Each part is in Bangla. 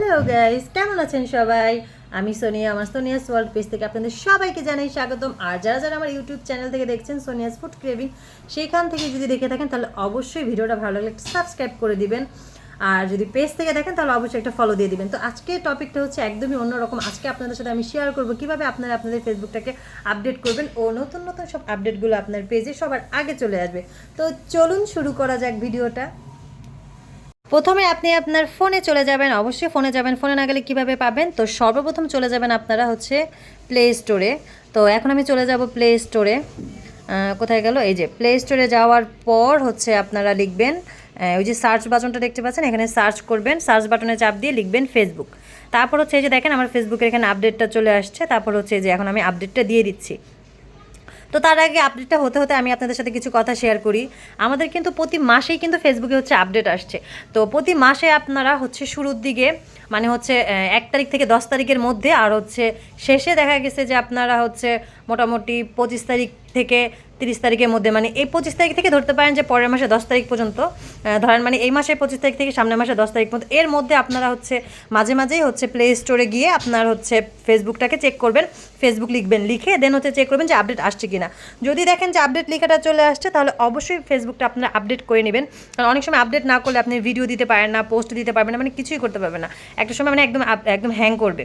হ্যালো গাইস কেমন আছেন সবাই? আমি সোনিয়া, আমার সোনিয়াস ওয়ার্ল্ড পেজ থেকে আপনাদের সবাইকে জানাই স্বাগতম। আর যারা যারা আমার ইউটিউব চ্যানেল থেকে দেখছেন, সোনিয়াস ফুড ক্রেভিং সেখান থেকে যদি দেখে থাকেন, তাহলে অবশ্যই ভিডিওটা ভালো লাগলে সাবস্ক্রাইব করে দিবেন। আর যদি পেজ থেকে দেখেন, তাহলে অবশ্যই একটা ফলো দিয়ে দিবেন। তো আজকে টপিকটা হচ্ছে একদমই অন্যরকম। আজকে আপনাদের সাথে আমি শেয়ার করব কীভাবে আপনারা আপনাদের ফেসবুকটাকে আপডেট করবেন ও নতুন নতুন সব আপডেটগুলো আপনার পেজে সবার আগে চলে আসবে। তো চলুন শুরু করা যাক ভিডিওটা প্রথমে আপনি আপনার ফোনে চলে যাবেন, অবশ্যই ফোনে যাবেন। ফোনে না গেলে কীভাবে পাবেন? তো সর্বপ্রথম চলে যাবেন আপনারা হচ্ছে প্লে স্টোরে তো এখন আমি চলে যাব প্লে স্টোরে কোথায় গেল? এই যে প্লে স্টোরে যাওয়ার পর হচ্ছে আপনারা লিখবেন ওই যে সার্চ বাটনটা দেখতে পাচ্ছেন? এখানে সার্চ করবেন সার্চ বাটনে চাপ দিয়ে লিখবেন ফেসবুক তারপর হচ্ছে এই যে দেখেন, আমার ফেসবুকের এখানে আপডেটটা চলে আসছে। তারপর হচ্ছে যে এখন আমি আপডেটটা দিয়ে দিচ্ছি। তো তার আগে আপডেটটা হতে হতে আমি আপনাদের সাথে কিছু কথা শেয়ার করি। আমাদের কিন্তু প্রতি মাসেই কিন্তু ফেসবুকে হচ্ছে আপডেট আসছে। তো প্রতি মাসে আপনারা হচ্ছে শুরুর দিকে মানে হচ্ছে এক তারিখ থেকে দশ তারিখের মধ্যে আর হচ্ছে শেষে দেখা গেছে যে আপনারা হচ্ছে মোটামুটি পঁচিশ তারিখ থেকে তিরিশ তারিখের মধ্যে মানে এই পঁচিশ তারিখ থেকে ধরতে পারেন যে পরের মাসে দশ তারিখ পর্যন্ত ধরেন মানে এই মাসে পঁচিশ তারিখ থেকে সামনের মাসে দশ তারিখ পর্যন্ত, এর মধ্যে আপনারা হচ্ছে মাঝে মাঝেই হচ্ছে প্লে স্টোরে গিয়ে আপনার হচ্ছে ফেসবুকটাকে চেক করবেন ফেসবুক লিখবেন, লিখে দেন হচ্ছে চেক করবেন যে আপডেট আসছে কি না যদি দেখেন যে আপডেট লেখাটা চলে আসছে, তাহলে অবশ্যই ফেসবুকটা আপনারা আপডেট করে নেবেন। কারণ অনেক সময় আপডেট না করলে আপনি ভিডিও দিতে পারেন না পোস্ট দিতে পারবেন না মানে কিছুই করতে পারবেন না। একটা সময় মানে একদম একদম হ্যাং করবে।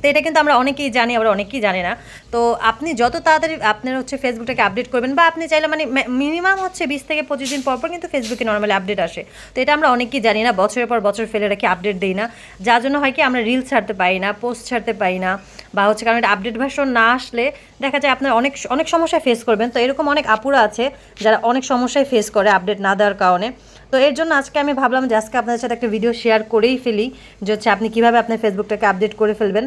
তো এটা কিন্তু আমরা অনেকেই জানি আবার অনেকেই জানে না। তো আপনি যত তাড়াতাড়ি আপনার হচ্ছে ফেসবুকটাকে আপডেট করবেন বা আপনি চাইলে মানে মিনিমাম হচ্ছে বিশ থেকে পঁচিশ দিন পর পর কিন্তু ফেসবুকে নর্মালি আপডেট আসে। তো এটা আমরা অনেকেই জানি না, বছরের পর বছর ফেলে রাখি আপডেট দিই না। যার জন্য হয় কি আমরা রিলস ছাড়তে পারি না পোস্ট ছাড়তে পারি না বা হচ্ছে কারণ এটা আপডেট ভার্সন না আসলে দেখা যায় আপনার অনেক অনেক সমস্যায় ফেস করবেন। তো এরকম অনেক আপুরা আছে যারা অনেক সমস্যায় ফেস করে আপডেট না দেওয়ার কারণে। তো এর জন্য আজকে আমি ভাবলাম যে আজকে আপনাদের সাথে একটা ভিডিও শেয়ার করেই ফেলি যে হচ্ছে আপনি কীভাবে আপনার ফেসবুকটাকে আপডেট করে ফেলবেন।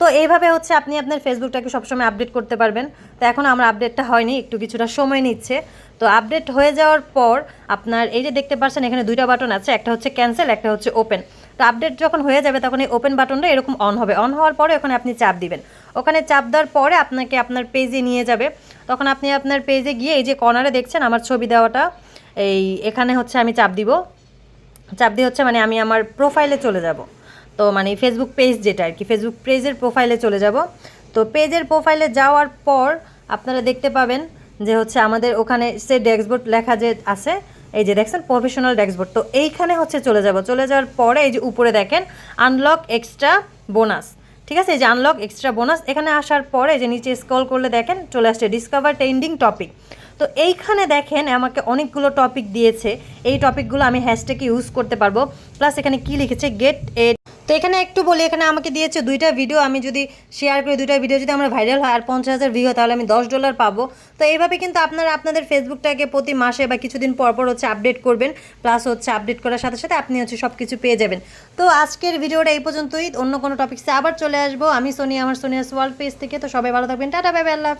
তো এইভাবে হচ্ছে আপনি আপনার ফেসবুকটাকে সবসময় আপডেট করতে পারবেন। তো এখন আমার আপডেটটা হয়নি, একটু কিছুটা সময় নিচ্ছে। তো আপডেট হয়ে যাওয়ার পর আপনার, এই যে দেখতে পাচ্ছেন এখানে দুইটা বাটন আছে, একটা হচ্ছে ক্যান্সেল একটা হচ্ছে ওপেন তো আপডেট যখন হয়ে যাবে তখন এই ওপেন বাটনটা এরকম অন হবে। অন হওয়ার পরে ওখানে আপনি চাপ দিবেন। ওখানে চাপ দেওয়ার পরে আপনাকে আপনার পেজে নিয়ে যাবে। তখন আপনি আপনার পেজে গিয়ে এই যে কর্নারে দেখছেন আমার ছবি দেওয়াটা, এই এখানে হচ্ছে আমি চাপ দিব। চাপ দিয়ে হচ্ছে মানে আমি আমার প্রোফাইলে চলে যাব। তো মানে ফেসবুক পেজ যেটা আর কি ফেসবুক পেজের প্রোফাইলে চলে যাব। তো পেজের প্রোফাইলে যাওয়ার পর আপনারা দেখতে পাবেন যে হচ্ছে আমাদের ওখানে সে ডেস্কবোর্ড লেখা যে আছে, এই যে দেখছেন প্রফেশনাল ডেস্কবোর্ড তো এইখানে হচ্ছে চলে যাব। চলে যাওয়ার পরে এই যে উপরে দেখেন আনলক এক্সট্রা বোনাস ঠিক আছে? এই যে আনলক এক্সট্রা বোনাস এখানে আসার পরে যে নিচে স্ক্রল করলে দেখেন, চলে আসছে ডিসকভার ট্রেন্ডিং টপিক তো এইখানে দেখেন আমাকে অনেকগুলো টপিক দিয়েছে। এই টপিকগুলো আমি হ্যাশট্যাগে ইউজ করতে পারব। প্লাস এখানে কি লিখেছে? গেট এ তো এখানে একটু বলি এখানে আমাকে দিয়েছে দুইটা ভিডিও আমি যদি শেয়ার করি দুইটা ভিডিও যদি আমার ভাইরাল হয় আর পঞ্চাশ হাজার ভিউ তাহলে আমি দশ ডলার পাবো। তো এইভাবে কিন্তু আপনারা আপনাদের ফেসবুকটাকে প্রতি মাসে বা কিছুদিন পর পর হচ্ছে আপডেট করবেন প্লাস হচ্ছে আপডেট করার সাথে সাথে আপনি হচ্ছে সব কিছু পেয়ে যাবেন। তো আজকের ভিডিওটা এই পর্যন্তই অন্য কোনো টপিক্সে আবার চলে আসব। আমি সোনিয়া আমার সোনিয়াস ওয়ার্ল্ড পেজ থেকে তো সবাই ভালো থাকবেন। টাটা বাই, আল্লাহ